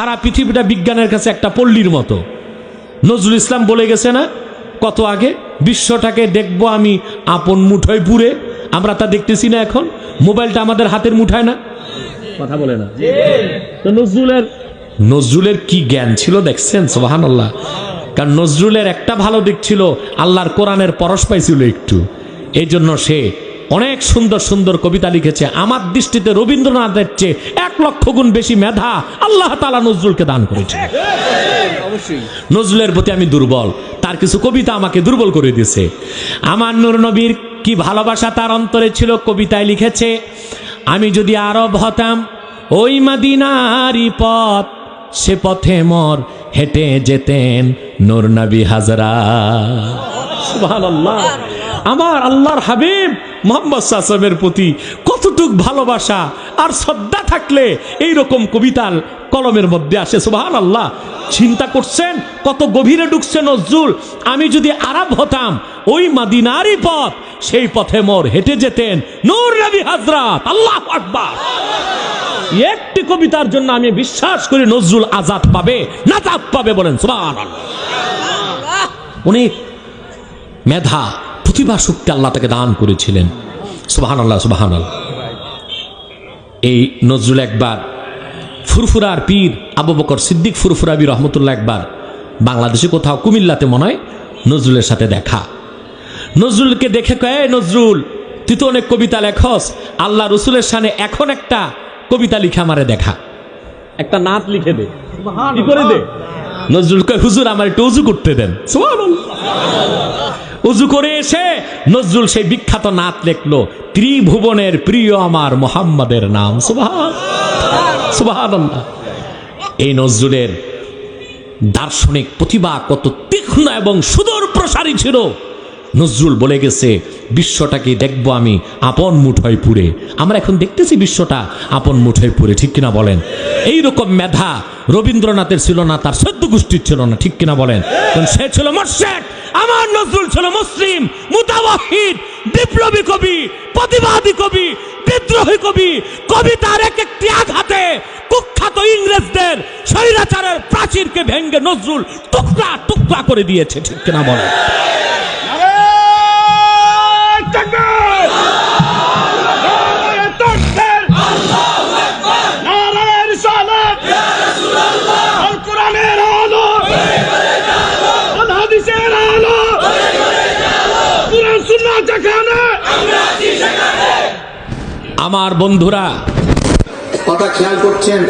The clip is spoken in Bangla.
সারা পৃথিবীটা বিজ্ঞানের কাছে একটা পল্লীর মতো। নজরুল ইসলাম বলে গেছে না কত আগে? বিশ্বটাকে দেখব আমি আপন মুঠোয় পুরে আমরা তা দেখতেছি না এখন। মোবাইলটা আমাদের হাতের মুঠায় না? কথা বলে না। তো নজরুলের নজরুলের কি জ্ঞান ছিল দেখছেন? সোহান আল্লাহ কারণ নজরুলের একটা ভালো দিক ছিল আল্লাহর কোরআনের পরশ পাইছিল একটু। এই জন্য সে অনেক সুন্দর সুন্দর কবিতা লিখেছে। আমার দৃষ্টিতে রবীন্দ্রনাথের চেয়ে এক লক্ষ গুণ বেশি মেধা আল্লাহ তালা নজরুলকে দান করেছে নজরুলের প্রতি আমি দুর্বল। তার কিছু কবিতা আমাকে দুর্বল করে দিয়েছে। আমার নূর নবীর কি ভালোবাসা তার অন্তরে ছিল কবিতায় লিখেছে আমি যদি আরব হতাম ওই মাদিনারি পথ সে পথে মর হেঁটে যেতেন নূর নবী হাজরা। সুবহানাল্লাহ। আমার আল্লাহর হাবিব মোহাম্মদ সাসমের প্রতি কতটুক ভালোবাসা আর শ্রদ্ধা থাকলে এই রকম কবিতার কলমের মধ্যে আসে সুবাহান আল্লাহ চিন্তা করছেন, কত গভীরে ঢুকছে নজরুল। আমি যদি আরব হতাম, ওই মাদিনারি পথ, সেই পথে মোর হেঁটে যেতেন নূর নবী হাজরাত আল্লাহ আকবার। একটি কবিতার জন্য আমি বিশ্বাস করি নজরুল আজাদ পাবে, নাজাদ পাবে বলেন সুবহান অনেক মেধা প্রতিভা শক্তি আল্লাহ তাকে দান করেছিলেন। সুবাহান আল্লাহ সুবাহান আল্লাহ এই নজরুল একবার ফুরফুরার পীর আবু বকর সিদ্দিক ফুরফুরাবি রহমতুল্লাহ একবার বাংলাদেশে কোথাও কুমিল্লাতে মনে হয় নজরুলের সাথে দেখা। নজরুলকে দেখে কয়ে নজরুল তুই তো অনেক কবিতা লেখস। আল্লাহ রসুলের সানে এখন একটা কবিতা লিখে আমারে দেখা। একটা নাত লিখে দে। কি করে দে? নজরুল কয় হুজুর আমার একটু উজু করতে দেন। উজু করে এসে নজরুল সেই বিখ্যাত নাত লেখলো, ত্রিভুবনের প্রিয় আমার মোহাম্মদের নাম। সুবহানাল্লাহ। এই নজরুলের দার্শনিক প্রতিভা কত তীক্ষ্ণ এবং সুদূর প্রসারী ছিল। নজরুল বলে গেছে বিশ্বটাকে দেখব আমি আপন মুঠোয় পুরে আমরা এখন দেখতেছি বিশ্বটা আপন মুঠোয় পুরে ঠিক কিনা বলেন? এই রকম মেধা রবীন্দ্রনাথের ছিল না, তার সদ্য গোষ্ঠীর ছিল না, ঠিক কিনা বলেন? সে ছিল মোর্শেদ। আমার নজরুল ছিল মুসলিম মুতাবাহিদ বিপ্লবী কবি, প্রতিবাদী কবি, বিদ্রোহী কবি। কবিতার এক একটি আঘাতে কুখ্যাত ইংরেজদের স্বৈরাচারের প্রাচীরকে ভেঙ্গে নজরুল টুকরা টুকরা করে দিয়েছে, ঠিক কিনা বলে আমার বন্ধুরা কথা খেয়াল করছেন?